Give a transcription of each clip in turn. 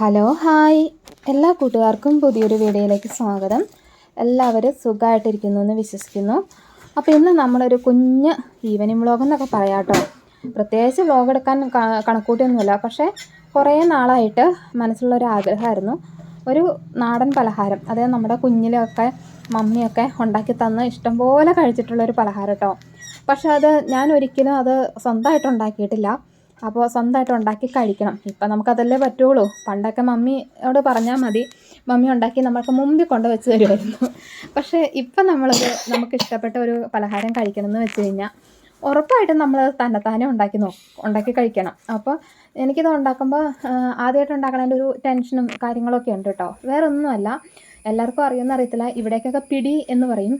Hello hi. എല്ലാ കൂട്ടുകാർക്കും പുതിയൊരു വീഡിയോയിലേക്ക് സ്വാഗതം. എല്ലാവരും സുഖമായിട്ടിരിക്കുന്നു എന്ന് വിശ്വസിക്കുന്നു. അപ്പോൾ ഇന്ന് നമ്മളൊരു കുഞ്ഞ് ഈവനിങ് വ്ളോഗ് എന്നൊക്കെ പറയാം കേട്ടോ. പ്രത്യേകിച്ച് വ്ളോഗ് എടുക്കാൻ കണക്കൂട്ടിയൊന്നുമില്ല. പക്ഷേ കുറേ നാളായിട്ട് മനസ്സിലുള്ളൊരു ആഗ്രഹമായിരുന്നു. ഒരു നാടൻ പലഹാരം അതായത് നമ്മുടെ കുഞ്ഞിലൊക്കെ മമ്മിയൊക്കെ ഉണ്ടാക്കി തന്ന് ഇഷ്ടംപോലെ കഴിച്ചിട്ടുള്ളൊരു പലഹാരം കേട്ടോ. പക്ഷേ അത് ഞാൻ ഒരിക്കലും അത് സ്വന്തമായിട്ട് ഉണ്ടാക്കിയിട്ടില്ല. അപ്പോൾ സ്വന്തമായിട്ട് ഉണ്ടാക്കി കഴിക്കണം. ഇപ്പം നമുക്കതല്ലേ പറ്റുള്ളൂ. പണ്ടൊക്കെ മമ്മിയോട് പറഞ്ഞാൽ മതി. മമ്മി ഉണ്ടാക്കി നമ്മൾക്ക് മുമ്പിൽ കൊണ്ട് വെച്ച് തരുമായിരുന്നു. പക്ഷേ ഇപ്പം നമ്മളത് നമുക്ക് ഇഷ്ടപ്പെട്ട ഒരു പലഹാരം കഴിക്കണം എന്ന് വെച്ച് കഴിഞ്ഞാൽ ഉറപ്പായിട്ടും നമ്മൾ തന്നെത്താനെ ഉണ്ടാക്കി നോ ഉണ്ടാക്കി കഴിക്കണം. അപ്പോൾ എനിക്കിത് ഉണ്ടാക്കുമ്പോൾ ആദ്യമായിട്ട് ഉണ്ടാക്കണതിന്റെ ഒരു ടെൻഷനും കാര്യങ്ങളൊക്കെ ഉണ്ട് കേട്ടോ വേറെ ഒന്നുമല്ല എല്ലാവർക്കും അറിയുമെന്ന് അറിയത്തില്ല. ഇവിടേക്കൊക്കെ പിടി എന്ന് പറയും.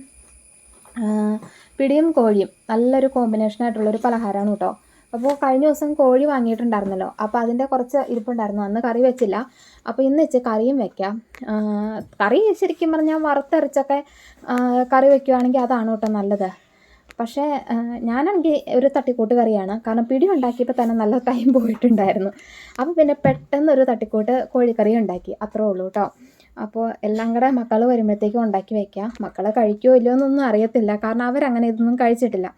പിടിയും കോഴിയും. നല്ലൊരു കോമ്പിനേഷൻ ആയിട്ടുള്ളൊരു പലഹാരമാണ് കേട്ടോ അപ്പോൾ കഴിഞ്ഞ ദിവസം കോഴി വാങ്ങിയിട്ടുണ്ടായിരുന്നല്ലോ. അപ്പോൾ അതിന്റെ കുറച്ച് ഇരിപ്പുണ്ടായിരുന്നു. അന്ന് കറി വെച്ചില്ല. അപ്പോൾ ഇന്ന് വെച്ച് കറിയും വെക്കാം. കറി ശരിക്കും പറഞ്ഞാൽ വറുത്തരച്ചൊക്കെ കറി വെക്കുകയാണെങ്കിൽ അതാണ് കേട്ടോ നല്ലത്. പക്ഷേ ഞാനാണെങ്കിൽ ഒരു തട്ടിക്കൂട്ട് കറിയാണ്. കാരണം പിടി ഉണ്ടാക്കിയപ്പോൾ തന്നെ നല്ല ടൈം പോയിട്ടുണ്ടായിരുന്നു. അപ്പോൾ പിന്നെ പെട്ടെന്ന് ഒരു തട്ടിക്കൂട്ട് കോഴിക്കറി ഉണ്ടാക്കി. അത്രേ ഉള്ളൂ കേട്ടോ. അപ്പോൾ എല്ലാം കൂടെ മക്കൾ വരുമ്പോഴത്തേക്കും ഉണ്ടാക്കി വെക്കാം. മക്കളെ കഴിക്കുമോ ഇല്ലയോ എന്നൊന്നും അറിയത്തില്ല. കാരണം അവരങ്ങനെ ഇതൊന്നും കഴിച്ചിട്ടില്ല.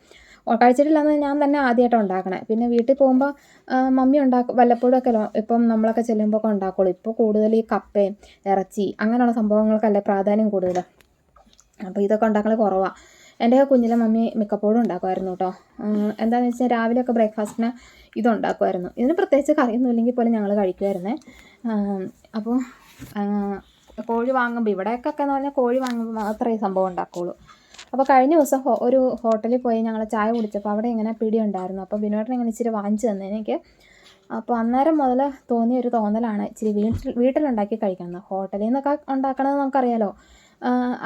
ഓ, കഴിച്ചിട്ടില്ല ഞാൻ തന്നെ ആദ്യമായിട്ടാണ് ഉണ്ടാക്കണേ. പിന്നെ വീട്ടിൽ പോകുമ്പോൾ മമ്മി ഉണ്ടാക്കും വല്ലപ്പോഴും ഒക്കെ ഇപ്പം നമ്മളൊക്കെ ചെല്ലുമ്പോൾ ഒക്കെ ഉണ്ടാക്കുള്ളൂ. ഇപ്പോൾ കൂടുതൽ ഈ കപ്പയും ഇറച്ചി അങ്ങനെയുള്ള സംഭവങ്ങൾക്കല്ലേ പ്രാധാന്യം കൂടുതൽ അപ്പോൾ ഇതൊക്കെ ഉണ്ടാക്കൽ കുറവാണ് എന്റെ കുഞ്ഞിലെ മമ്മി മിക്കപ്പോഴും ഉണ്ടാക്കുമായിരുന്നു കേട്ടോ എന്താണെന്ന് വെച്ചാൽ രാവിലെയൊക്കെ ബ്രേക്ക്ഫാസ്റ്റിന് ഇതുണ്ടാക്കുമായിരുന്നു. ഇതിന് പ്രത്യേകിച്ച് കറിയൊന്നും ഇല്ലെങ്കിൽ പോലും ഞങ്ങൾ കഴിക്കുമായിരുന്നേ. അപ്പോൾ കോഴി വാങ്ങുമ്പോൾ ഇവിടെയൊക്കെ എന്ന് പറഞ്ഞാൽ കോഴി വാങ്ങുമ്പോൾ മാത്രമേ സംഭവം ഉണ്ടാക്കുള്ളൂ. അപ്പോൾ കഴിഞ്ഞ ദിവസം ഒരു ഹോട്ടലിൽ പോയി ഞങ്ങൾ ചായ കുടിച്ചപ്പോൾ അവിടെ ഇങ്ങനെ പിടി ഉണ്ടായിരുന്നു അപ്പോൾ ബിനോട്ടിനെ ഇങ്ങനെ ഇച്ചിരി വാങ്ങിച്ചു തന്നെ. എനിക്ക് അപ്പോൾ അന്നേരം മുതൽ തോന്നിയ ഒരു തോന്നലാണ് ഇച്ചിരി വീട്ടിൽ വീട്ടിലുണ്ടാക്കി കഴിക്കുന്നത് ഹോട്ടലിൽ നിന്നൊക്കെ ഉണ്ടാക്കണത് നമുക്കറിയാലോ.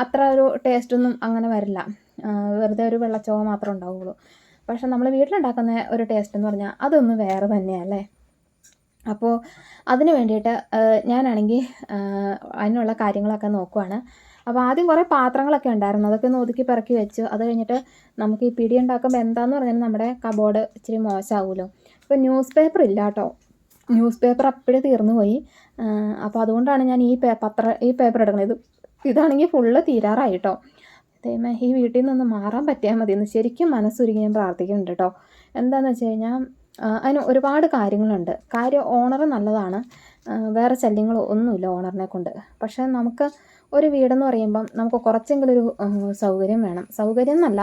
അത്ര ഒരു ടേസ്റ്റൊന്നും അങ്ങനെ വരില്ല. വെറുതെ ഒരു വെള്ളച്ചോവ മാത്രമേ ഉണ്ടാവുള്ളൂ. പക്ഷെ നമ്മൾ വീട്ടിലുണ്ടാക്കുന്ന ഒരു ടേസ്റ്റ് എന്ന് പറഞ്ഞാൽ അതൊന്ന് വേറെ തന്നെയല്ലേ? അപ്പോൾ അതിന് വേണ്ടിയിട്ട് ഞാനാണെങ്കിൽ അതിനുള്ള കാര്യങ്ങളൊക്കെ നോക്കുവാണ്. അപ്പോൾ ആദ്യം കുറേ പാത്രങ്ങളൊക്കെ ഉണ്ടായിരുന്നു. അതൊക്കെ ഒന്ന് ഒതുക്കി പിറക്കി വെച്ചു. അത് കഴിഞ്ഞിട്ട് നമുക്ക് ഈ പിടി ഉണ്ടാക്കുമ്പോൾ എന്താന്ന് പറഞ്ഞാൽ നമ്മുടെ കബോർഡ് ഇച്ചിരി മോശമാവുമല്ലോ ഇപ്പോൾ ന്യൂസ് പേപ്പർ ഇല്ല കേട്ടോ. ന്യൂസ് പേപ്പർ അപ്പോഴേ തീർന്നു പോയി അപ്പോൾ അതുകൊണ്ടാണ് ഞാൻ ഈ പത്ര ഈ പേപ്പർ എടുക്കുന്നത്. ഇത് ഇതാണെങ്കിൽ ഫുള്ള് തീരാറായി കേട്ടോ ഈ വീട്ടിൽ നിന്നൊന്ന് മാറാൻ പറ്റിയാൽ മതി. എന്ന് ശരിക്കും മനസ്സുരുകി ഞാൻ പ്രാർത്ഥിക്കുന്നുണ്ട് കേട്ടോ എന്താണെന്ന് വെച്ച് കഴിഞ്ഞാൽ അതിന് ഒരുപാട് കാര്യങ്ങളുണ്ട്. കാര്യം ഓണർ നല്ലതാണ്. വേറെ ശല്യങ്ങളോ ഒന്നുമില്ല ഓണറിനെ കൊണ്ട്. പക്ഷേ നമുക്ക് ഒരു വീടെന്ന് പറയുമ്പം നമുക്ക് കുറച്ചെങ്കിലും ഒരു സൗകര്യം വേണം. സൗകര്യം എന്നല്ല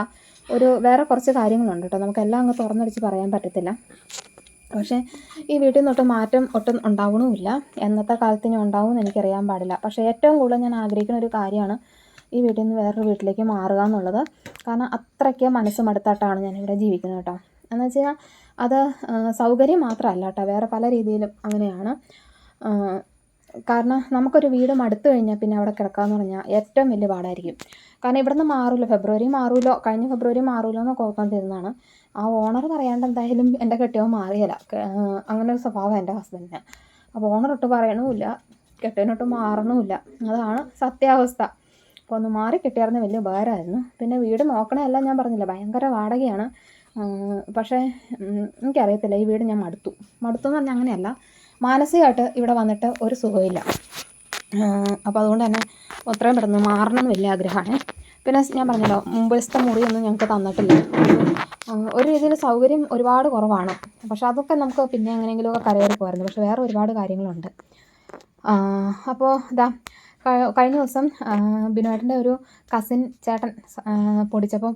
ഒരു വേറെ കുറച്ച് കാര്യങ്ങളുണ്ട് കേട്ടോ നമുക്കെല്ലാം അങ്ങ് തുറന്നടിച്ച് പറയാൻ പറ്റത്തില്ല. പക്ഷേ ഈ വീട്ടിൽ നിന്നൊട്ട് മാറ്റം ഒട്ടും ഉണ്ടാവണമില്ല എന്നത്തെ കാലത്ത് ഇനി ഉണ്ടാവുമെന്ന് എനിക്കറിയാൻ പാടില്ല. പക്ഷേ ഏറ്റവും കൂടുതൽ ഞാൻ ആഗ്രഹിക്കുന്ന ഒരു കാര്യമാണ് ഈ വീട്ടിൽ നിന്ന് വേറൊരു വീട്ടിലേക്ക് മാറുക എന്നുള്ളത്. കാരണം അത്രയ്ക്ക് മനസ്സ് മടുത്തായിട്ടാണ് ഞാനിവിടെ ജീവിക്കുന്നത് കേട്ടോ എന്ന് വെച്ച് കഴിഞ്ഞാൽ അത് സൗകര്യം മാത്രമല്ല കേട്ടോ വേറെ പല രീതിയിലും അങ്ങനെയാണ്. കാരണം നമുക്കൊരു വീട് മടുത്തു കഴിഞ്ഞാൽ പിന്നെ അവിടെ കിടക്കാമെന്ന് പറഞ്ഞാൽ ഏറ്റവും വലിയ പാടായിരിക്കും. കാരണം ഇവിടുന്ന് മാറൂല. ഫെബ്രുവരി മാറൂലോ കഴിഞ്ഞ ഫെബ്രുവരി മാറൂലോ എന്ന് ഓർക്കൊണ്ടിരുന്നതാണ് ആ ഓണർ പറയാണ്ട് എന്തായാലും എന്റെ കെട്ടിയോ മാറിയല്ല അങ്ങനെ ഒരു സ്വഭാവം എന്റെ ഹസ്ബൻഡിന് അപ്പോൾ ഓണർ ഒട്ട് പറയണമില്ല കെട്ടിയനൊട്ട് മാറണമില്ല അതാണ് സത്യാവസ്ഥ. അപ്പോൾ ഒന്ന് മാറി കിട്ടിയായിരുന്ന വലിയ ഉപകാരമായിരുന്നു. പിന്നെ വീട് നോക്കണമല്ല ഞാൻ പറഞ്ഞില്ല ഭയങ്കര വാടകയാണ്. പക്ഷേ എനിക്കറിയത്തില്ല ഈ വീട് ഞാൻ മടുത്തു. മടുത്തു എന്ന് പറഞ്ഞാൽ അങ്ങനെയല്ല. മാനസികമായിട്ട് ഇവിടെ വന്നിട്ട് ഒരു സുഖമില്ല. അപ്പോൾ അതുകൊണ്ട് തന്നെ എത്രയും പെട്ടെന്ന് മാറണം വലിയ ആഗ്രഹമാണ്. പിന്നെ ഞാൻ പറഞ്ഞല്ലോ മുമ്പിലത്തെ മുറിയൊന്നും ഞങ്ങൾക്ക് തന്നിട്ടില്ല. ഒരു രീതിയിൽ സൗകര്യം ഒരുപാട് കുറവാണ്. പക്ഷെ അതൊക്കെ നമുക്ക് പിന്നെ എങ്ങനെയെങ്കിലുമൊക്കെ കരകയറി പോകാറുണ്ട് പക്ഷെ വേറെ ഒരുപാട് കാര്യങ്ങളുണ്ട്. അപ്പോൾ ഇതാ കഴിഞ്ഞ ദിവസം ബിനോട്ടിന്റെ ഒരു കസിൻ ചേട്ടൻ പൊടിച്ചപ്പോൾ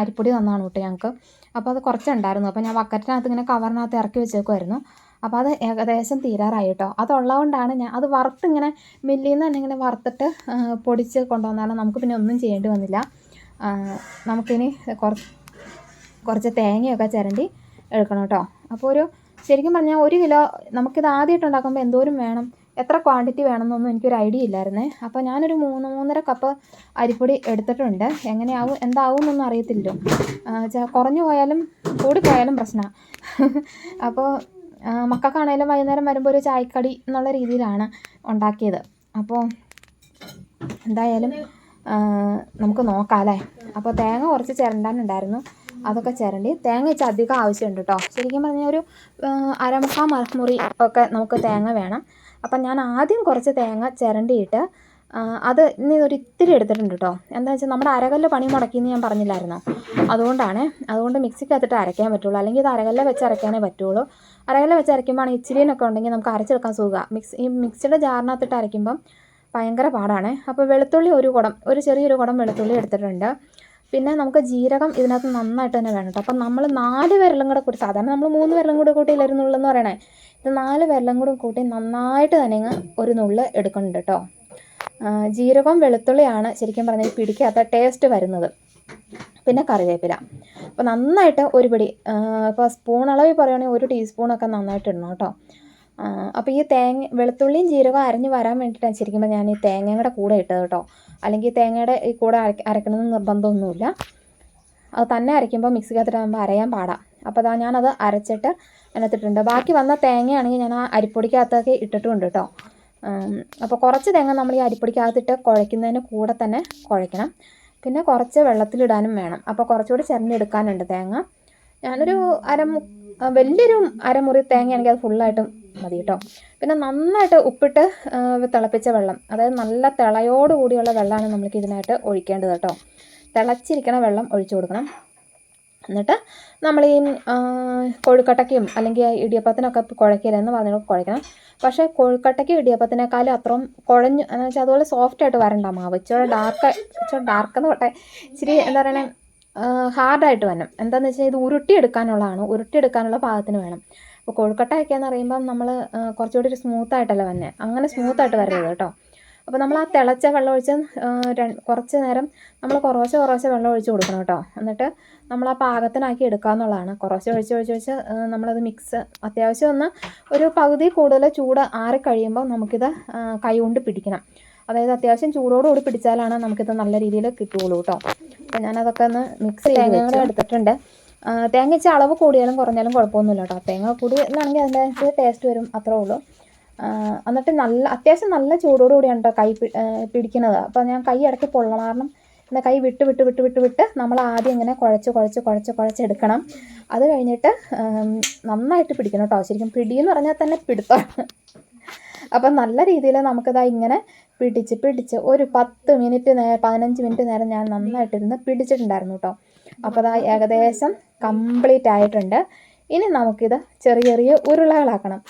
അരിപ്പൊടി തന്നാണ് കേട്ടോ ഞങ്ങൾക്ക്. അപ്പോൾ അത് കുറച്ചുണ്ടായിരുന്നു. അപ്പോൾ ഞാൻ ബക്കറ്റിനകത്ത് ഇങ്ങനെ കവറിനകത്ത് ഇറക്കി വെച്ചേക്കുമായിരുന്നു അപ്പോൾ അത് ഏകദേശം തീരാറായി കേട്ടോ അതുള്ളതുകൊണ്ടാണ് ഞാൻ അത് വറുത്തിങ്ങനെ മില്ലിൽ നിന്ന് തന്നെ ഇങ്ങനെ വറുത്തിട്ട് പൊടിച്ച് കൊണ്ടുവന്നാലും നമുക്ക് പിന്നെ ഒന്നും ചെയ്യേണ്ടി വന്നില്ല. നമുക്കിനി കുറച്ച് കുറച്ച് തേങ്ങയൊക്കെ ചിരണ്ടി എടുക്കണം കേട്ടോ. അപ്പോൾ ഒരു ശരിക്കും പറഞ്ഞാൽ ഒരു കിലോ നമുക്കിത് ആദ്യമായിട്ട് ഉണ്ടാക്കുമ്പോൾ എന്തോരം വേണം? എത്ര ക്വാണ്ടിറ്റി വേണമെന്നൊന്നും എനിക്കൊരു ഐഡിയ ഇല്ലായിരുന്നേ. അപ്പോൾ ഞാനൊരു മൂന്ന് മൂന്നര കപ്പ് അരിപ്പൊടി എടുത്തിട്ടുണ്ട്. എങ്ങനെയാവും എന്താവും എന്നൊന്നും അറിയത്തില്ലല്ലോ കുറഞ്ഞു പോയാലും കൂടിപ്പോയാലും പ്രശ്നമാണ് അപ്പോൾ മക്കൾക്കാണേലും വൈകുന്നേരം വരുമ്പോൾ ഒരു ചായക്കടി എന്നുള്ള രീതിയിലാണ് ഉണ്ടാക്കിയത്. അപ്പോൾ എന്തായാലും നമുക്ക് നോക്കാം അല്ലേ? അപ്പോൾ തേങ്ങ കുറച്ച് ചിരണ്ടാനുണ്ടായിരുന്നു. അതൊക്കെ ചിരണ്ടി തേങ്ങ വെച്ച് അധികം ആവശ്യമുണ്ട് കേട്ടോ ശരിക്കും പറഞ്ഞാൽ ഒരു അരമുക്കാൽ മരമുറി ഒക്കെ നമുക്ക് തേങ്ങ വേണം. അപ്പം ഞാൻ ആദ്യം കുറച്ച് തേങ്ങ ചിരണ്ടിയിട്ട് അത് ഇനി ഒരു ഇത്തിരി എടുത്തിട്ടുണ്ട് കേട്ടോ എന്താ വെച്ചാൽ നമ്മുടെ അരകല്ല് പണി മുടക്കിയെന്ന് ഞാൻ പറഞ്ഞില്ലായിരുന്നു? അതുകൊണ്ടാണ്. അതുകൊണ്ട് മിക്സിക്കകത്തിട്ട് അരയ്ക്കാൻ പറ്റുള്ളൂ. അല്ലെങ്കിൽ ഇത് അരകല്ല് വെച്ച് അരയ്ക്കാനേ പറ്റുള്ളൂ. അരകല്ല് വെച്ച് അരയ്ക്കുമ്പോൾ ഇച്ചിരിനൊക്കെ ഉണ്ടെങ്കിൽ നമുക്ക് അരച്ചെടുക്കാൻ സുഖമാണ് മിക്സ് ഈ മിക്സിയുടെ ജാറിനകത്തിട്ട് അരയ്ക്കുമ്പം ഭയങ്കര പാടാണ്. അപ്പോൾ വെളുത്തുള്ളി ഒരു കുടം ഒരു ചെറിയൊരു കുടം വെളുത്തുള്ളി എടുത്തിട്ടുണ്ട്. പിന്നെ നമുക്ക് ജീരകം ഇതിനകത്ത് നന്നായിട്ട് തന്നെ വേണം കേട്ടോ അപ്പം നമ്മൾ നാല് വിരലും കൂടെ കൂട്ടി സാധാരണ നമ്മൾ മൂന്ന് വിരലും കൂടെ കൂട്ടിയില്ലായിരുന്നുള്ളൂ എന്ന് പറയണേ. ഇത് നാല് വിരലും കൂടെ കൂട്ടി നന്നായിട്ട് തന്നെ ഒരു നുള്ള് എടുക്കുന്നുണ്ട് കേട്ടോ ജീരകവും വെളുത്തുള്ളിയാണ് ശരിക്കും പറഞ്ഞാൽ പിടിക്കാത്ത ടേസ്റ്റ് വരുന്നത്. പിന്നെ കറിവേപ്പില. അപ്പോൾ നന്നായിട്ട് ഒരു പിടി ഇപ്പോൾ സ്പൂൺ അളവിൽ പറയുകയാണെങ്കിൽ ഒരു ടീസ്പൂണൊക്കെ നന്നായിട്ട് ഇടണം കേട്ടോ. അപ്പോൾ ഈ തേങ്ങ വെളുത്തുള്ളിയും ജീരകവും അരഞ്ഞ് വരാൻ വേണ്ടിയിട്ടാണ് ശരിക്കും പറഞ്ഞാൽ ഞാൻ ഈ തേങ്ങയുടെ കൂടെ ഇട്ടത് കേട്ടോ. അല്ലെങ്കിൽ തേങ്ങയുടെ ഈ കൂടെ അരക്ക അരക്കണമെന്ന് നിർബന്ധമൊന്നുമില്ല. അത് തന്നെ അരയ്ക്കുമ്പോൾ മിക്സിക്കകത്തിട്ടാകുമ്പോൾ അരയാൻ പാടാം. അപ്പോൾ അതാ ഞാനത് അരച്ചിട്ട് അതിനകത്തിട്ടുണ്ട്. ബാക്കി വന്ന തേങ്ങയാണെങ്കിൽ ഞാൻ ആ അരിപ്പൊടിക്കകത്തൊക്കെ ഇട്ടിട്ടുമുണ്ട് കേട്ടോ. അപ്പോൾ കുറച്ച് തേങ്ങ നമ്മൾ ഈ അരിപ്പൊടിക്കകത്തിട്ട് കുഴയ്ക്കുന്നതിന് കൂടെ തന്നെ കുഴയ്ക്കണം. പിന്നെ കുറച്ച് വെള്ളത്തിലിടാനും വേണം. അപ്പോൾ കുറച്ചുകൂടി ചിരണ്ടെടുക്കാനുണ്ട് തേങ്ങ. ഞാനൊരു അരമു വലിയൊരു അരമുറി തേങ്ങയാണെങ്കിൽ അത് ഫുള്ളായിട്ടും മതി കേട്ടോ പിന്നെ നന്നായിട്ട് ഉപ്പിട്ട് തിളപ്പിച്ച വെള്ളം അതായത് നല്ല തിളയോടുകൂടിയുള്ള വെള്ളമാണ് നമ്മൾക്ക് ഇതിനായിട്ട് ഒഴിക്കേണ്ടത് കേട്ടോ തിളച്ചിരിക്കണ വെള്ളം ഒഴിച്ചു കൊടുക്കണം. എന്നിട്ട് നമ്മൾ ഈ കൊഴുക്കട്ടയ്ക്കും അല്ലെങ്കിൽ ഇടിയപ്പത്തിനൊക്കെ കുഴക്കില്ലെന്ന് പറഞ്ഞിട്ട് കുഴക്കണം. പക്ഷേ കൊഴുക്കട്ടയ്ക്കും ഇടിയപ്പത്തിനേക്കാളും അത്രയും കുഴഞ്ഞു എന്ന് വെച്ചാൽ അതുപോലെ സോഫ്റ്റ് ആയിട്ട് വരണ്ട മാവ്. ഇച്ചിരി ഡാർക്ക് ഇച്ചിരി ഡാർക്ക് എന്ന് പറയട്ടെ ഇച്ചിരി എന്താ പറയണേ ഹാർഡായിട്ട് വരണം. എന്താണെന്ന് വെച്ചാൽ ഇത് ഉരുട്ടിയെടുക്കാനുള്ളതാണ്. ഉരുട്ടിയെടുക്കാനുള്ള പാകത്തിന് വേണം. അപ്പോൾ കൊഴുക്കട്ടയൊക്കെയെന്ന് പറയുമ്പം നമ്മൾ കുറച്ചുകൂടി ഒരു സ്മൂത്തായിട്ടല്ല വന്നെ? അങ്ങനെ സ്മൂത്തായിട്ട് വരരുത് കേട്ടോ. അപ്പോൾ നമ്മൾ ആ തിളച്ച വെള്ളം ഒഴിച്ച് കുറച്ച് നേരം നമ്മൾ കുറേശ്ശെ കുറേശ്ശെ വെള്ളം ഒഴിച്ച് കൊടുക്കണം കേട്ടോ. എന്നിട്ട് നമ്മൾ ആ പാകത്തിനാക്കി എടുക്കുക എന്നുള്ളതാണ്. കുറേശ്ശെ ഒഴിച്ച് ഒഴിച്ച് ഒഴിച്ച് നമ്മളത് മിക്സ് അത്യാവശ്യം ഒന്ന് ഒരു പകുതി കൂടുതൽ ചൂട് ആറി കഴിയുമ്പോൾ നമുക്കിത് ആ, കൈ കൊണ്ട് പിടിക്കണം. അതായത് അത്യാവശ്യം ചൂടോടുകൂടി പിടിച്ചാലാണ് നമുക്കിത് നല്ല രീതിയിൽ കിട്ടുകയുള്ളൂ കേട്ടോ. അപ്പോൾ ഞാനതൊക്കെ ഒന്ന് മിക്സ് ചെയ്ത് എടുത്തിട്ടുണ്ട്. തേങ്ങ ഇച്ചിരി അളവ് കൂടിയാലും കുറഞ്ഞാലും കുഴപ്പമൊന്നുമില്ല കേട്ടോ. തേങ്ങ കൂടിയാണെങ്കിൽ അതിന്റെ ടേസ്റ്റ് വരും അത്രേ ഉള്ളൂ. എന്നിട്ട് നല്ല അത്യാവശ്യം നല്ല ചൂടോട് കൂടിയാണ് കൈ പിടിക്കുന്നത്. അപ്പോൾ ഞാൻ കൈ ഇടയ്ക്ക് പൊള്ളണം. കാരണം പിന്നെ കൈ വിട്ട് വിട്ട് വിട്ട് വിട്ട് വിട്ട് നമ്മൾ ആദ്യം ഇങ്ങനെ കുഴച്ച് കുഴച്ച് കുഴച്ച് കുഴച്ചെടുക്കണം അത് കഴിഞ്ഞിട്ട് നന്നായിട്ട് പിടിക്കണം കേട്ടോ ശരിക്കും പിടിയെന്ന് പറഞ്ഞാൽ തന്നെ പിടുത്തമാണ് അപ്പം നല്ല രീതിയിൽ നമുക്കിതാ ഇങ്ങനെ പിടിച്ച് പിടിച്ച് ഒരു പത്ത് മിനിറ്റ് നേരം പതിനഞ്ച് മിനിറ്റ് നേരം ഞാൻ നന്നായിട്ടിരുന്ന് പിടിച്ചിട്ടുണ്ടായിരുന്നു കേട്ടോ അപ്പോൾ അതാ ഏകദേശം കംപ്ലീറ്റ് ആയിട്ടുണ്ട്. ഇനി നമുക്കിത് ചെറിയ ചെറിയ ഉരുളകളാക്കണം.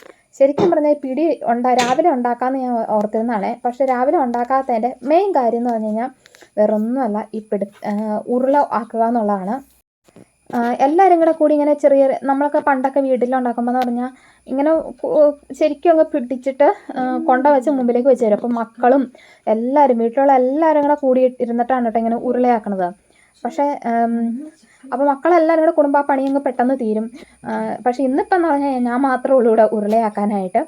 ശരിക്കും പറഞ്ഞാൽ പിടി ഉണ്ടാ രാവിലെ ഉണ്ടാക്കാമെന്ന് ഞാൻ ഓർത്തിരുന്നതാണ്. പക്ഷേ രാവിലെ ഉണ്ടാക്കാത്തതിന്റെ മെയിൻ കാര്യം എന്ന് പറഞ്ഞു കഴിഞ്ഞാൽ വേറൊന്നുമല്ല ഈ പിടി ഉരുള ആക്കുക എന്നുള്ളതാണ്. എല്ലാവരും കൂടെ കൂടി ഇങ്ങനെ ചെറിയ നമ്മളൊക്കെ പണ്ടൊക്കെ വീട്ടിലുണ്ടാക്കുമ്പോൾ എന്ന് പറഞ്ഞാൽ ഇങ്ങനെ ശരിക്കും അങ്ങ് പിടിച്ചിട്ട് കൊണ്ട വെച്ച് മുമ്പിലേക്ക് വെച്ച് തരും. അപ്പം മക്കളും എല്ലാവരും വീട്ടിലുള്ള എല്ലാവരും കൂടെ കൂടി ഇരുന്നിട്ടാണ് കേട്ടോ ഇങ്ങനെ ഉരുളയാക്കണത്. പക്ഷേ അപ്പോൾ മക്കളെല്ലാവരും കൂടെ കുടുംബ ആ പണി അങ്ങ് പെട്ടെന്ന് തീരും. പക്ഷെ ഇന്നിപ്പം എന്ന് പറഞ്ഞാൽ ഞാൻ മാത്രമേ ഉള്ളൂ ഇവിടെ ഉരുളയാക്കാനായിട്ട്.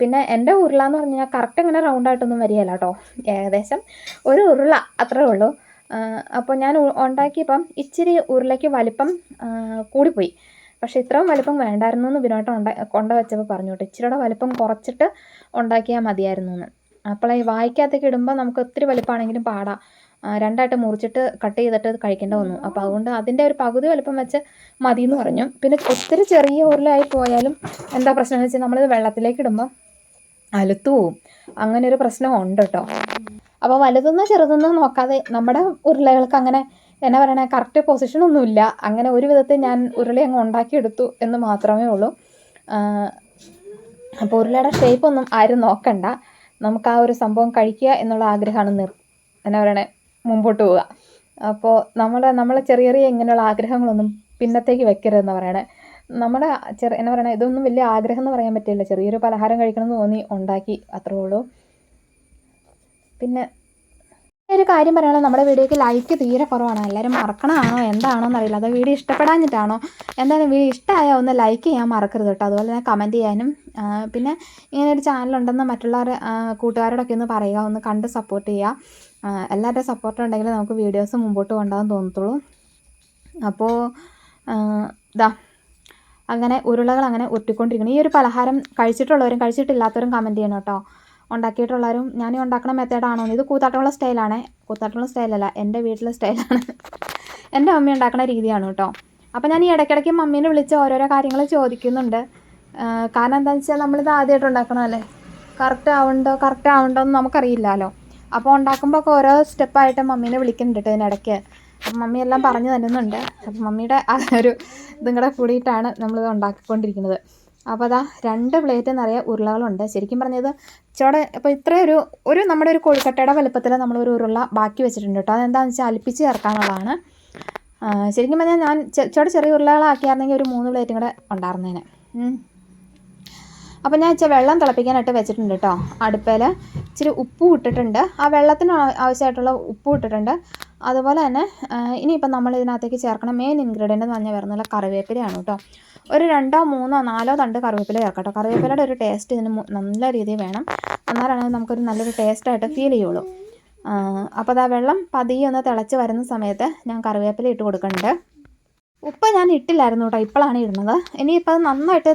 പിന്നെ എന്റെ ഉരുള എന്ന് പറഞ്ഞു കഴിഞ്ഞാൽ കറക്റ്റ് ഇങ്ങനെ റൗണ്ടായിട്ടൊന്നും വരികയില്ല കേട്ടോ. ഏകദേശം ഒരു ഉരുള അത്രേ ഉള്ളൂ. അപ്പോൾ ഞാൻ ഉണ്ടാക്കിയപ്പം ഇച്ചിരി ഉരുളയ്ക്ക് വലിപ്പം കൂടിപ്പോയി. പക്ഷേ ഇത്രയും വലിപ്പം വേണ്ടായിരുന്നു എന്ന് ബിനോട്ടം ഉണ്ടാ കൊണ്ട വെച്ചപ്പോൾ പറഞ്ഞു കേട്ടോ ഇച്ചിരിയുടെ വലിപ്പം കുറച്ചിട്ട് ഉണ്ടാക്കിയാൽ മതിയായിരുന്നു എന്ന്. അപ്പോൾ ഈ വായിക്കകത്തേക്ക് ഇടുമ്പോൾ നമുക്ക് ഒത്തിരി വലിപ്പമാണെങ്കിലും പാടാം. രണ്ടായിട്ട് മുറിച്ചിട്ട് കട്ട് ചെയ്തിട്ട് കഴിക്കേണ്ട വന്നു. അപ്പോൾ അതുകൊണ്ട് അതിന്റെ ഒരു പകുതി വലിപ്പം വെച്ച് മതി എന്ന് പറഞ്ഞു. പിന്നെ ഒത്തിരി ചെറിയ ഉരുളായി പോയാലും എന്താ പ്രശ്നം എന്ന് വെച്ചാൽ നമ്മളിത് വെള്ളത്തിലേക്ക് ഇടുമ്പോൾ അലുത്തു പോവും. അങ്ങനെ ഒരു പ്രശ്നം ഉണ്ട് കേട്ടോ അപ്പോൾ വലുതെന്നോ ചെറുതെന്നോ നോക്കാതെ നമ്മുടെ ഉരുളകൾക്ക് അങ്ങനെ എന്നാ പറയണേ കറക്റ്റ് പൊസിഷനൊന്നുമില്ല അങ്ങനെ ഒരു വിധത്തിൽ ഞാൻ ഉരുളി അങ്ങ് ഉണ്ടാക്കിയെടുത്തു എന്ന് മാത്രമേ ഉള്ളൂ. അപ്പോൾ ഉരുളയുടെ ഷേപ്പ് ഒന്നും ആരും നോക്കണ്ട. നമുക്ക് ആ ഒരു സംഭവം കഴിക്കുക എന്നുള്ള ആഗ്രഹമാണ് നിർ എന്നാ പറയണേ മുമ്പോട്ട് പോവുക. അപ്പോൾ നമ്മൾ നമ്മൾ ചെറിയ ചെറിയ ഇങ്ങനെയുള്ള ആഗ്രഹങ്ങളൊന്നും പിന്നത്തേക്ക് വെക്കരുതെന്ന് പറയണേ. നമ്മുടെ ചെറിയ എന്നാ പറയണേ ഇതൊന്നും വലിയ ആഗ്രഹം എന്ന് പറയാൻ പറ്റില്ല. ചെറിയൊരു പലഹാരം കഴിക്കണമെന്ന് തോന്നി ഉണ്ടാക്കി അത്രേ ഉള്ളൂ. പിന്നെ ഒരു കാര്യം പറയുകയാണെങ്കിൽ നമ്മുടെ വീഡിയോയ്ക്ക് ലൈക്ക് തീരെ കുറവാണ്. എല്ലാവരും മറക്കണമാണോ എന്താണോ എന്നറിയില്ല. അത് വീഡിയോ ഇഷ്ടപ്പെടാഞ്ഞിട്ടാണോ? എന്തായാലും വീഡിയോ ഇഷ്ടമായാൽ ഒന്ന് ലൈക്ക് ചെയ്യാൻ മറക്കരുത് കേട്ടോ. അതുപോലെ തന്നെ കമന്റ് ചെയ്യാനും പിന്നെ ഇങ്ങനെ ഒരു ചാനലുണ്ടെന്ന് മറ്റുള്ളവർ കൂട്ടുകാരോടൊക്കെ ഒന്ന് പറയുക ഒന്ന് കണ്ട് സപ്പോർട്ട് ചെയ്യുക. എല്ലാവരുടെയും സപ്പോർട്ട് ഉണ്ടെങ്കിൽ നമുക്ക് വീഡിയോസ് മുമ്പോട്ട് കൊണ്ടുപോകാൻ തോന്നത്തുള്ളൂ. അപ്പോൾ ഇതാ അങ്ങനെ ഉരുളകൾ അങ്ങനെ ഉരുട്ടിക്കൊണ്ടിരിക്കണം ഈ ഒരു പലഹാരം കഴിച്ചിട്ടുള്ളവരും കഴിച്ചിട്ടില്ലാത്തവരും കമന്റ് ചെയ്യണം കേട്ടോ. ഉണ്ടാക്കിയിട്ടുള്ളവരും ഞാൻ ഉണ്ടാക്കുന്ന മെത്തേഡാണോ ഇത് കൂത്താട്ടമുള്ള സ്റ്റൈലാണ് കൂത്താട്ടമുള്ള സ്റ്റൈലല്ല എന്റെ വീട്ടിലെ സ്റ്റൈലാണ് എന്റെ അമ്മ ഉണ്ടാക്കുന്ന രീതിയാണ് കേട്ടോ. അപ്പോൾ ഞാൻ ഈ ഇടയ്ക്കിടയ്ക്ക് മമ്മീനെ വിളിച്ച് ഓരോരോ കാര്യങ്ങൾ ചോദിക്കുന്നുണ്ട്. കാരണം എന്താണെന്ന് വെച്ചാൽ നമ്മളിത് ആദ്യമായിട്ട് ഉണ്ടാക്കണമല്ലേ കറക്റ്റ് ആവുന്നുണ്ടോ കറക്റ്റ് ആവുന്നുണ്ടോ എന്ന് നമുക്കറിയില്ലല്ലോ. അപ്പോൾ ഉണ്ടാക്കുമ്പോൾ ഒക്കെ ഓരോ സ്റ്റെപ്പായിട്ട് മമ്മീനെ വിളിക്കുന്നുണ്ട് കേട്ടോ ഇതിനിടയ്ക്ക്. അപ്പം മമ്മി എല്ലാം പറഞ്ഞു തരുന്നുണ്ട്. അപ്പം മമ്മിയുടെ ആ ഒരു ഇതും കൂടെ കൂടിയിട്ടാണ് നമ്മളിത് ഉണ്ടാക്കിക്കൊണ്ടിരിക്കുന്നത്. അപ്പോൾ അതാ രണ്ട് പ്ലേറ്റ് നിറയെ ഉരുളകളുണ്ട്. ശരിക്കും പറഞ്ഞത് ചോടെ അപ്പോൾ ഇത്രയും ഒരു ഒരു നമ്മുടെ ഒരു കൊഴുക്കട്ടയുടെ വലുപ്പത്തിൽ നമ്മളൊരു ഉരുള ബാക്കി വെച്ചിട്ടുണ്ട് കേട്ടോ. അതെന്താണെന്ന് വെച്ചാൽ അലിപ്പിച്ച് ചേർക്കാനുള്ളതാണ്. ശരിക്കും പറഞ്ഞാൽ ഞാൻ ചോടെ ചെറിയ ഉരുളകളാക്കിയായിരുന്നെങ്കിൽ ഒരു മൂന്ന് പ്ലേറ്റും കൂടെ ഉണ്ടായിരുന്നേനെ. അപ്പോൾ ഞാൻ ഇച്ചിരി വെള്ളം തിളപ്പിക്കാനായിട്ട് വെച്ചിട്ടുണ്ട് കേട്ടോ. അടുപ്പയിൽ ഇച്ചിരി ഉപ്പും ഇട്ടിട്ടുണ്ട്. ആ വെള്ളത്തിന് ആവശ്യമായിട്ടുള്ള ഉപ്പും ഇട്ടിട്ടുണ്ട്. അതുപോലെ തന്നെ ഇനിയിപ്പം നമ്മൾ ഇതിനകത്തേക്ക് ചേർക്കണ മെയിൻ ഇൻഗ്രീഡിയന്റ് എന്ന് പറഞ്ഞാൽ വരുന്നുള്ള കറിവേപ്പിലയാണ് കേട്ടോ. ഒരു രണ്ടോ മൂന്നോ നാലോ തണ്ട് കറിവേപ്പില ചേർക്കാം കേട്ടോ. കറിവേപ്പിലയുടെ ഒരു ടേസ്റ്റ് ഇതിന് നല്ല രീതിയിൽ വേണം. എന്നാലാണ് നമുക്കൊരു നല്ലൊരു ടേസ്റ്റായിട്ട് ഫീൽ ചെയ്യുള്ളൂ. അപ്പോൾ ആ വെള്ളം പതിയെ ഒന്ന് തിളച്ച് വരുന്ന സമയത്ത് ഞാൻ കറിവേപ്പില ഇട്ട് കൊടുക്കുന്നുണ്ട്. ഉപ്പ് ഞാൻ ഇട്ടില്ലായിരുന്നു കേട്ടോ. ഇപ്പോഴാണ് ഇടുന്നത്. ഇനിയിപ്പോൾ അത് നന്നായിട്ട്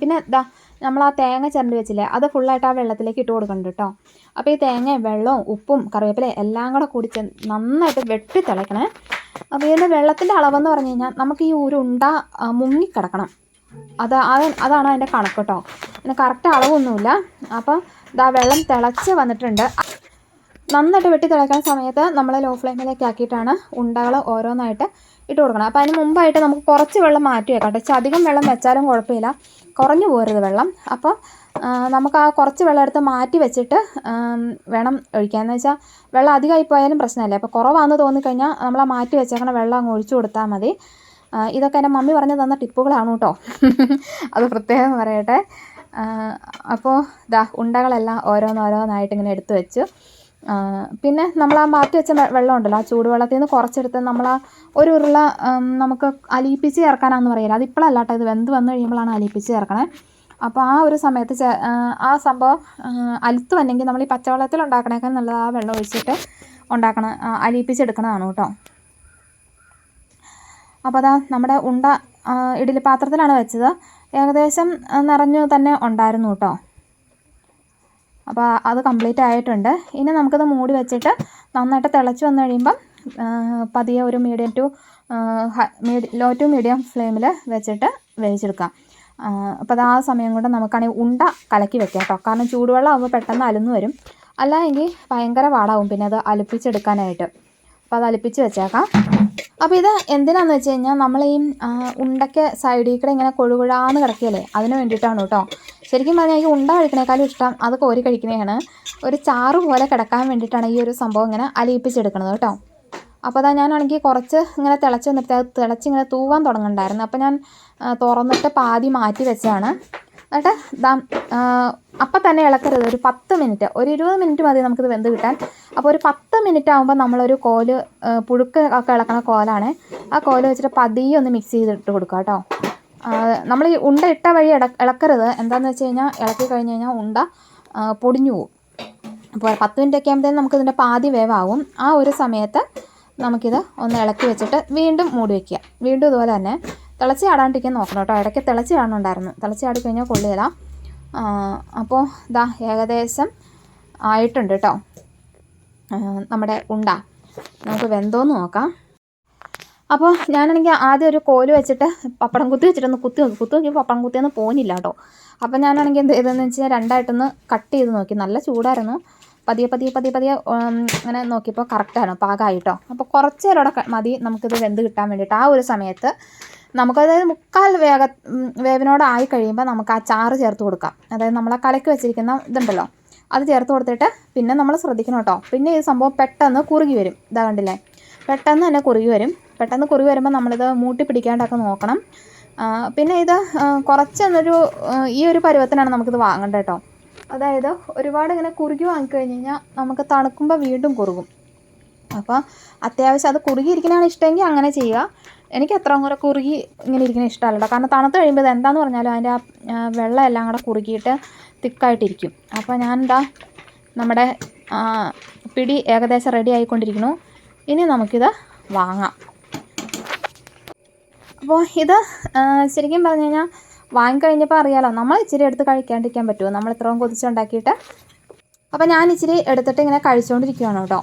പിന്നെ ഇതാ നമ്മൾ ആ തേങ്ങ ചിരണ്ടി വെച്ചില്ലേ അത് ഫുള്ളായിട്ട് ആ വെള്ളത്തിലേക്ക് ഇട്ട് കൊടുക്കണം കേട്ടോ അപ്പോൾ ഈ തേങ്ങയും വെള്ളവും ഉപ്പും കറിവേപ്പില എല്ലാം കൂടെ കൂടി നന്നായിട്ട് വെട്ടി തിളയ്ക്കണേ. അപ്പോൾ ഇതിന്റെ വെള്ളത്തിന്റെ അളവെന്ന് പറഞ്ഞു കഴിഞ്ഞാൽ നമുക്ക് ഈ ഒരു ഉണ്ട മുങ്ങിക്കിടക്കണം അത് അത് അതാണ് അതിന്റെ കണക്ക് കേട്ടോ പിന്നെ കറക്റ്റ് അളവൊന്നുമില്ല. അപ്പം ഇതാ വെള്ളം തിളച്ച് വന്നിട്ടുണ്ട്. നന്നായിട്ട് വെട്ടി തിളയ്ക്കുന്ന സമയത്ത് നമ്മൾ ലോ ഫ്ലെയിമിലേക്ക് ആക്കിയിട്ടാണ് ഉണ്ടകൾ ഓരോന്നായിട്ട് ഇട്ട് കൊടുക്കണം. അപ്പോൾ അതിന് മുമ്പായിട്ട് നമുക്ക് കുറച്ച് വെള്ളം മാറ്റി വെക്കാം കേട്ടോ അധികം വെള്ളം വെച്ചാലും കുഴപ്പമില്ല. കുറഞ്ഞു പോരുത് വെള്ളം. അപ്പോൾ ആ, നമുക്ക് ആ കുറച്ച് വെള്ളം എടുത്ത് മാറ്റി വെച്ചിട്ട് വേണം ഒഴിക്കാൻ എന്ന് വെച്ചാൽ വെള്ളം അധികമായി പോയാലും പ്രശ്നമല്ല. അപ്പോൾ കുറവാണെന്ന് തോന്നിക്കഴിഞ്ഞാൽ നമ്മൾ ആ മാറ്റി വെച്ചേക്കണ വെള്ളം അങ്ങ് ഒഴിച്ചു കൊടുത്താൽ മതി. ഇതൊക്കെ എന്റെ മമ്മി പറഞ്ഞു തന്ന ടിപ്പുകളാണ് കേട്ടോ അത് പ്രത്യേകം പറയട്ടെ. അപ്പോൾ ദാ ഉണ്ടകളെല്ലാം ഓരോന്നോരോന്നായിട്ട് ഇങ്ങനെ എടുത്തു വെച്ചു. പിന്നെ നമ്മൾ ആ മാറ്റി വെച്ച വെള്ളം ഉണ്ടല്ലോ ആ ചൂടുവെള്ളത്തിൽ നിന്ന് കുറച്ചെടുത്ത് നമ്മൾ ആ ഒരു ഉരുള നമുക്ക് അലിയിപ്പിച്ച് ചേർക്കാനാന്ന് പറയില്ല അത് ഇപ്പോഴല്ല കേട്ടോ ഇത് വെന്ത് വന്നു കഴിയുമ്പോഴാണ് അലിയിപ്പിച്ച് ചേർക്കണേ. അപ്പോൾ ആ ഒരു സമയത്ത് ആ, സംഭവം അലുത്ത് വന്നെങ്കിൽ നമ്മൾ ഈ പച്ചവെള്ളത്തിൽ ഉണ്ടാക്കണേക്കാൾ നല്ലത് ആ വെള്ളം ഒഴിച്ചിട്ട് ഉണ്ടാക്കണ അലിയിപ്പിച്ചെടുക്കണതാണ് കേട്ടോ. അപ്പോൾ അതാ നമ്മുടെ ഉണ്ട ഇഡലി പാത്രത്തിലാണ് വെച്ചത്. ഏകദേശം നിറഞ്ഞു തന്നെ ഉണ്ടായിരുന്നു കേട്ടോ. അപ്പോൾ അത് കംപ്ലീറ്റ് ആയിട്ടുണ്ട്. ഇനി നമുക്കത് മൂടി വെച്ചിട്ട് നന്നായിട്ട് തിളച്ച് വന്നു കഴിയുമ്പം പതിയെ ഒരു medium to low to medium ഫ്ലെയിമിൽ വെച്ചിട്ട് വേവിച്ചെടുക്കാം. അപ്പോൾ അത് ആ സമയം കൊണ്ട് നമുക്കാണെങ്കിൽ ഉണ്ട കലക്കി വെക്കാം കേട്ടോ. കാരണം ചൂടുവെള്ളം ആകുമ്പോൾ പെട്ടെന്ന് അലന്ന് വരും. അല്ല എങ്കിൽ ഭയങ്കര പാടാവും പിന്നെ അത് അലുപ്പിച്ചെടുക്കാനായിട്ട്. അപ്പോൾ അത് അലുപ്പിച്ച് വെച്ചേക്കാം. അപ്പോൾ ഇത് എന്തിനാന്ന് വെച്ച് കഴിഞ്ഞാൽ നമ്മൾ ഈ ഉണ്ടക്ക സൈഡിൽ കൂടെ ഇങ്ങനെ കൊഴുകുഴാന്ന് കിടക്കുകയല്ലേ അതിന് വേണ്ടിയിട്ടാണ് കേട്ടോ ശരിക്കും പറഞ്ഞാൽ ഈ ഉണ്ട കഴിക്കണേക്കാളും ഇഷ്ടം അത് കോരി കഴിക്കുന്നതാണ് ഒരു ചാറ് പോലെ കിടക്കാൻ വേണ്ടിയിട്ടാണ് ഈ ഒരു സംഭവം ഇങ്ങനെ അലിയിപ്പിച്ചെടുക്കുന്നത് കേട്ടോ അപ്പോൾ അതാ ഞാനാണെങ്കിൽ കുറച്ച് ഇങ്ങനെ തിളച്ച് വന്നിട്ട് അത് തിളച്ച് ഇങ്ങനെ തൂവാൻ തുടങ്ങുന്നുണ്ടായിരുന്നു അപ്പോൾ ഞാൻ തുറന്നിട്ട് പാതി മാറ്റി വെച്ചതാണ് എന്നിട്ട് ദാ അപ്പം തന്നെ ഇളക്കരുത്. ഒരു പത്ത് മിനിറ്റ്. ഒരു ഇരുപത് മിനിറ്റ് മതി നമുക്കിത് വെന്ത് കിട്ടാൻ. അപ്പോൾ ഒരു പത്ത് മിനിറ്റ് ആകുമ്പോൾ നമ്മളൊരു കോൽ പുഴുക്ക് ഒക്കെ ഇളക്കണ കോലാണ്. ആ കോൽ വെച്ചിട്ട് പതിയെ ഒന്ന് മിക്സ് ചെയ്തിട്ട് കൊടുക്കുക കേട്ടോ നമ്മൾ ഈ ഉണ്ട ഇട്ട വഴി ഇട ഇളക്കരുത്. എന്താണെന്ന് വെച്ച് കഴിഞ്ഞാൽ ഇളക്കി കഴിഞ്ഞ് കഴിഞ്ഞാൽ ഉണ്ട പൊടിഞ്ഞു പോകും അപ്പോൾ പത്ത് മിനിറ്റ് ഒക്കെ ആകുമ്പോഴത്തേനും നമുക്കിതിന്റെ പാതി വേവാകും. ആ ഒരു സമയത്ത് നമുക്കിത് ഒന്ന് ഇളക്കി വെച്ചിട്ട് വീണ്ടും മൂടി വയ്ക്കുക വീണ്ടും ഇതുപോലെ തന്നെ. തിളച്ച് ചാടാണ്ടിരിക്കാൻ നോക്കണം കേട്ടോ. ഇടയ്ക്ക് തിളച്ച് ചാടുന്നുണ്ടായിരുന്നു തിളച്ച് ചാടി കഴിഞ്ഞാൽ കൊള്ളില്ല അപ്പോൾ ഇതാ ഏകദേശം ആയിട്ടുണ്ട് കേട്ടോ. നമ്മുടെ ഉണ്ട. നമുക്ക് വെന്തോന്ന് നോക്കാം. അപ്പോൾ ഞാനാണെങ്കിൽ ആദ്യം ഒരു കോൽ വെച്ചിട്ട് പപ്പടം കുത്തി വെച്ചിട്ടൊന്ന് കുത്തി നോക്കി. കുത്തി നോക്കി പപ്പടം കുത്തിയൊന്നും പോകുന്നില്ല കേട്ടോ. അപ്പോൾ ഞാനാണെങ്കിൽ എന്ത് ചെയ്തതെന്ന് വെച്ച് കഴിഞ്ഞാൽ രണ്ടായിട്ടൊന്ന് കട്ട് ചെയ്ത് നോക്കി. നല്ല ചൂടായിരുന്നു. പതിയെ പതിയെ പതിയെ പതിയെ അങ്ങനെ നോക്കിയപ്പോൾ കറക്റ്റാണ് പാകമായിട്ടോ അപ്പോൾ കുറച്ച് നേരം മതി. നമുക്കിത് വെന്ത് കിട്ടാൻ വേണ്ടിയിട്ട്. ആ ഒരു സമയത്ത് നമുക്കതായത് മുക്കാൽ വേഗ വേവിനോടായി കഴിയുമ്പോൾ നമുക്ക് ആ ചാറ് ചേർത്ത് കൊടുക്കാം. അതായത് നമ്മളെ കലക്കി വെച്ചിരിക്കുന്ന ഇതുണ്ടല്ലോ അത് ചേർത്ത് കൊടുത്തിട്ട് പിന്നെ നമ്മൾ ശ്രദ്ധിക്കണം കേട്ടോ. പിന്നെ ഈ സംഭവം പെട്ടെന്ന് കുറുകി വരും. ഇതാ കണ്ടില്ലേ? പെട്ടെന്ന് തന്നെ കുറുകി വരും. പെട്ടെന്ന് കുറുകി വരുമ്പോൾ നമ്മളിത് മൂട്ടി പിടിക്കാണ്ടൊക്കെ നോക്കണം. പിന്നെ ഇത് കുറച്ചൊന്നൊരു ഈ ഒരു പരുവത്തിനാണ് നമുക്കിത് വാങ്ങേണ്ടത് കേട്ടോ. അതായത് ഒരുപാട് ഇങ്ങനെ കുറുകി വാങ്ങിക്കഴിഞ്ഞ് കഴിഞ്ഞാൽ നമുക്ക് തണുക്കുമ്പോൾ വീണ്ടും കുറുകും. അപ്പോൾ അത്യാവശ്യം അത് കുറുകിയിരിക്കുന്നതാണ് ഇഷ്ടമെങ്കിൽ അങ്ങനെ ചെയ്യുക. എനിക്ക് അത്ര കൂടെ കുറുകി ഇങ്ങനെ ഇരിക്കുന്ന ഇഷ്ടമല്ല കാരണം തണുത്ത് കഴിയുമ്പോൾ ഇത് എന്താന്ന് പറഞ്ഞാലും അതിന്റെ ആ വെള്ളം എല്ലാം കൂടെ കുറുകിയിട്ട് തിക്കായിട്ടിരിക്കും. അപ്പോൾ ഞാൻ എന്താ നമ്മുടെ പിടി ഏകദേശം റെഡി ആയിക്കൊണ്ടിരിക്കുന്നു. ഇനി നമുക്കിത് വാങ്ങാം. അപ്പോൾ ഇത് ശരിക്കും പറഞ്ഞു കഴിഞ്ഞാൽ വാങ്ങിക്കഴിഞ്ഞപ്പോൾ അറിയാലോ നമ്മൾ ഇച്ചിരി എടുത്ത് കഴിക്കാണ്ടിരിക്കാൻ പറ്റുമോ? നമ്മൾ ഇത്രയും കൊതിച്ചുണ്ടാക്കിയിട്ട്. അപ്പോൾ ഞാൻ ഇച്ചിരി എടുത്തിട്ട് ഇങ്ങനെ കഴിച്ചുകൊണ്ടിരിക്കുകയാണ് കേട്ടോ.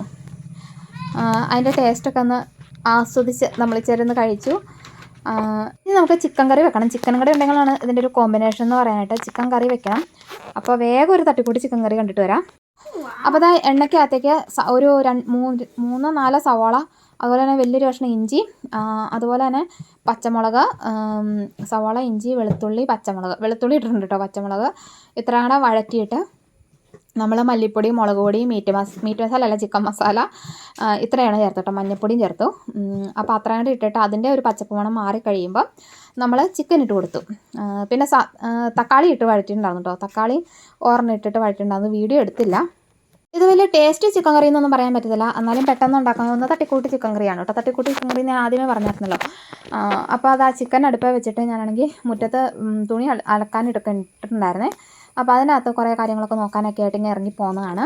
അതിന്റെ ടേസ്റ്റൊക്കെ ഒന്ന് ആസ്വദിച്ച് നമ്മൾ ചേർന്ന് കഴിച്ചു. ഇനി നമുക്ക് ചിക്കൻ കറി വെക്കണം. ചിക്കൻ കറി ഉണ്ടെങ്കിലാണ് ഇതിന്റെ ഒരു കോമ്പിനേഷൻ എന്ന് പറയാനായിട്ട് ചിക്കൻ കറി വെക്കണം. അപ്പോൾ വേഗം ഒരു തട്ടിക്കൂട്ടി ചിക്കൻ കറി കണ്ടിട്ട് വരാം. അപ്പോൾ അതാ എണ്ണയ്ക്കകത്തേക്ക് ഒരു മൂന്ന് മൂന്നോ നാലോ സവാള അതുപോലെ തന്നെ വലിയൊരു കഷ്ണം ഇഞ്ചി അതുപോലെ തന്നെ പച്ചമുളക് സവാള ഇഞ്ചി വെളുത്തുള്ളി പച്ചമുളക്. വെളുത്തുള്ളി ഇട്ടിട്ടുണ്ട് കേട്ടോ പച്ചമുളക്. ഇത്ര കൂടെ വഴറ്റിയിട്ട് നമ്മൾ മല്ലിപ്പൊടി മുളക് പൊടി മീറ്റ് മസ് മീറ്റ് മസാല അല്ല ചിക്കൻ മസാല ഇത്രയാണ് ചേർത്ത് കേട്ടോ മഞ്ഞപ്പൊടിയും ചേർത്തു. അപ്പോൾ അത്രയും കൂടി ഇട്ടിട്ട് അതിന്റെ ഒരു പച്ചപ്പ് മണം മാറി കഴിയുമ്പോൾ നമ്മൾ ചിക്കൻ ഇട്ട് കൊടുത്തു. പിന്നെ തക്കാളി ഇട്ട് വഴറ്റിയിട്ടുണ്ടായിരുന്നു കേട്ടോ തക്കാളി ഓർമ്മ ഇട്ടിട്ട് വഴറ്റിയിട്ടുണ്ടായിരുന്നു. വീഡിയോ എടുത്തില്ല. ഇത് വലിയ ടേസ്റ്റ് ചിക്കൻ കറി എന്നൊന്നും പറയാൻ പറ്റത്തില്ല. എന്നാലും പെട്ടെന്ന് ഉണ്ടാക്കാവുന്ന തട്ടിക്കൂട്ടി ചിക്കൻ കറിയാണ് കേട്ടോ തട്ടിക്കൂട്ടി ചിക്കൻ കറി ഞാൻ ആദ്യമേ പറഞ്ഞിരുന്നല്ലോ അപ്പോൾ അത് ആ ചിക്കൻ അടുപ്പേ വെച്ചിട്ട് ഞാനാണെങ്കിൽ മുറ്റത്ത് തുണി അല- അലക്കാൻ എടുക്ക ഇട്ടിട്ടുണ്ടായിരുന്നേ. അപ്പോൾ അതിനകത്ത് കുറേ കാര്യങ്ങളൊക്കെ നോക്കാനൊക്കെ ആയിട്ട് ഇങ്ങനെ ഇറങ്ങി പോകുന്നതാണ്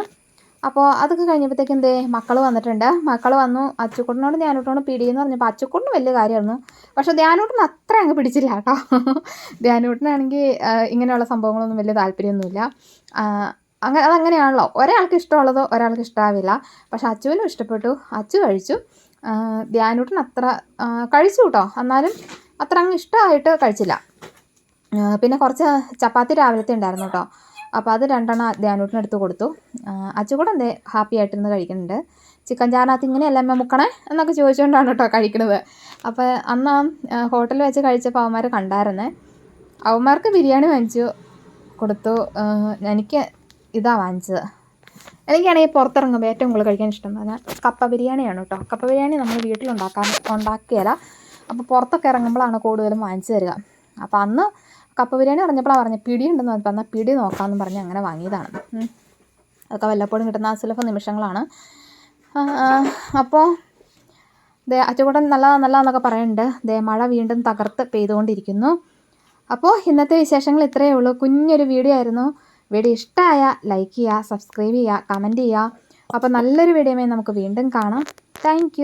അപ്പോൾ അതൊക്കെ കഴിഞ്ഞപ്പോഴത്തേക്കും എന്തേ മക്കൾ വന്നിട്ടുണ്ട്. മക്കൾ വന്നു. അച്ചുക്കുട്ടനോട് ധ്യാനൂട്ടനോട് പിടിയെന്ന് പറഞ്ഞപ്പോൾ അച്ചുക്കുട്ടന് വലിയ കാര്യമായിരുന്നു. പക്ഷേ ധ്യാനോട്ടിന് അത്ര അങ്ങ് പിടിച്ചില്ല കേട്ടോ. ധ്യാനൂട്ടനാണെങ്കിൽ ഇങ്ങനെയുള്ള സംഭവങ്ങളൊന്നും വലിയ താല്പര്യമൊന്നുമില്ല. അങ്ങനെ അതങ്ങനെയാണല്ലോ. ഒരാൾക്ക് ഇഷ്ടമുള്ളത് ഒരാൾക്ക് ഇഷ്ടമാവില്ല പക്ഷെ അച്ചുവിനും ഇഷ്ടപ്പെട്ടു. അച്ചു കഴിച്ചു. ധ്യാനൂട്ടൻ അത്ര കഴിച്ചു കേട്ടോ. എന്നാലും അത്ര അങ്ങ് ഇഷ്ടമായിട്ട് കഴിച്ചില്ല. പിന്നെ കുറച്ച് ചപ്പാത്തി രാവിലത്തെ ഉണ്ടായിരുന്നു കേട്ടോ. അപ്പോൾ അത് രണ്ടെണ്ണം ധ്യാനൂട്ടിന് എടുത്ത് കൊടുത്തു. അച്ചുകൂടെ അച്ചു കൂടെ എന്തേ ഹാപ്പി ആയിട്ടിരുന്ന് കഴിക്കുന്നുണ്ട്. ചിക്കൻ ചാറിനകത്ത് ഇങ്ങനെയല്ല അമ്മ മുക്കണേ എന്നൊക്കെ ചോദിച്ചുകൊണ്ടാണ് കേട്ടോ കഴിക്കുന്നത് അപ്പോൾ അന്ന് ഹോട്ടലിൽ വെച്ച് കഴിച്ചപ്പോൾ അവന്മാർ കണ്ടായിരുന്നേ. അവന്മാർക്ക് ബിരിയാണി വാങ്ങിച്ചു കൊടുത്തു. എനിക്ക് ഇതാ വാങ്ങിച്ചത്. എനിക്കാണെങ്കിൽ പുറത്തിറങ്ങുമ്പോൾ ഏറ്റവും കൂടുതൽ കഴിക്കാൻ ഇഷ്ടം പറഞ്ഞാൽ കപ്പ ബിരിയാണിയാണ് കേട്ടോ. കപ്പ ബിരിയാണി നമ്മൾ വീട്ടിലുണ്ടാക്കാൻ ഉണ്ടാക്കിയല്ല. അപ്പോൾ പുറത്തൊക്കെ ഇറങ്ങുമ്പോഴാണ് കൂടുതലും വാങ്ങിച്ചു തരിക. അപ്പോൾ അന്ന് കപ്പ ബിരിയാണി പറഞ്ഞപ്പോഴാണ് പറഞ്ഞത് പിടി ഉണ്ടെന്ന് എന്നാൽ പിടി നോക്കാമെന്ന് പറഞ്ഞ് അങ്ങനെ വാങ്ങിയതാണ്. അതൊക്കെ വല്ലപ്പോഴും കിട്ടുന്ന സുലഭ നിമിഷങ്ങളാണ്. അപ്പോൾ ദേ അച്ചുകൂടൻ നല്ല നല്ലതെന്നൊക്കെ പറയുന്നുണ്ട് ദേ മഴ വീണ്ടും തകർത്ത് പെയ്തുകൊണ്ടിരിക്കുന്നു. അപ്പോൾ ഇന്നത്തെ വിശേഷങ്ങൾ ഇത്രയേ ഉള്ളൂ. കുഞ്ഞൊരു വീഡിയോ ആയിരുന്നു. വീഡിയോ ഇഷ്ടമായ ലൈക്ക് ചെയ്യുക സബ്സ്ക്രൈബ് ചെയ്യുക കമന്റ് ചെയ്യുക. അപ്പോൾ നല്ലൊരു വീഡിയോമേ നമുക്ക് വീണ്ടും കാണാം. താങ്ക്